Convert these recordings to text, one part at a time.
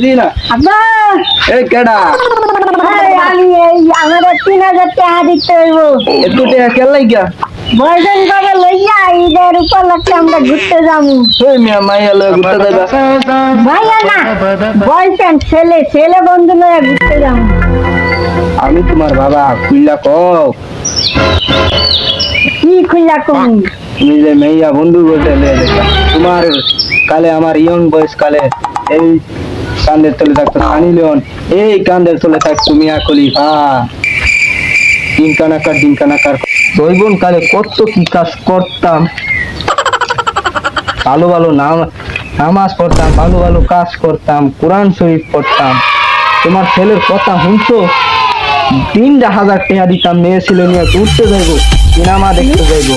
বুঝি না আব্বা! এই কেডা? আমি এই আমার তিন হাজার টাকা দিতে হইব। এত টাকা কেলাই গিয়া বয়জন করে লইয়া ঈদের উপলক্ষে আমরা ঘুরতে যাব। ওই মিয়া মাইয়া লয়ে ঘুরতে যাইবা। ভাইয়া না বয়ফ্রেন্ড ছেলে ছেলে বন্ধু লইয়া ঘুরতে যাব। আমি তোমার বাবা খুইলা কও। কি খুললা কম? তুমি যে মেইয়া বন্ধু বলতে তোমার কালে আমার ইয়ং বয়স কালে এই কান্দের তলে থাকতো সানি লিওন। এই কান্দের তলে থাকতো মিয়া খলিফা। দিন কানাকার দিন জৈবন কালে কত কি কাজ করতাম। ভালো ভালো নাম নামাজ পড়তাম ভালো ভালো কাজ করতাম কোরআন শরীফ পড়তাম। তোমার ছেলের কথা শুনছো? তিনটা হাজার টাকা দিতাম মেয়ে ছেলে নিয়ে ঘুরতে যাইবো সিনেমা দেখতে যাইবো।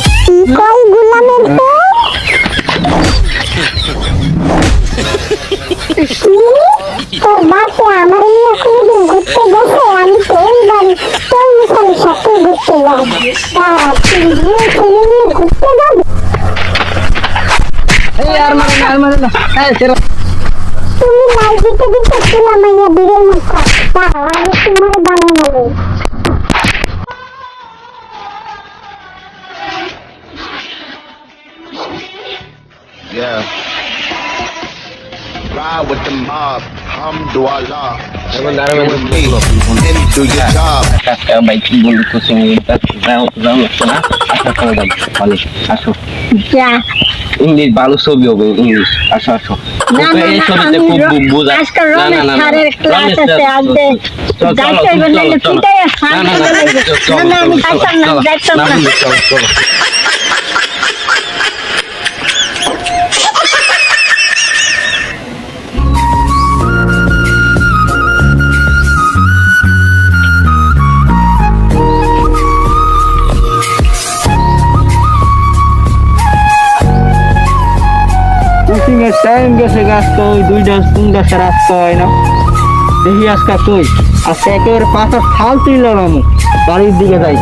Yeah. Ride with the mob. Alhamdulillah. না ইংলিশ ভালো ছবি হবে ইংলিশ আসো আসো না না এই না ছবিতে খুব বোঝা না, না, না, না, স্যারের ক্লাস কোচিং এর টাইম গেছে গাছ তো ওই দুইটা তিনটা সারা আসতে হয় না। দেখি আজকে কই। আজকে একেবারে পাতা ফাল তুই লড়ামো, বাড়ির দিকে যাই।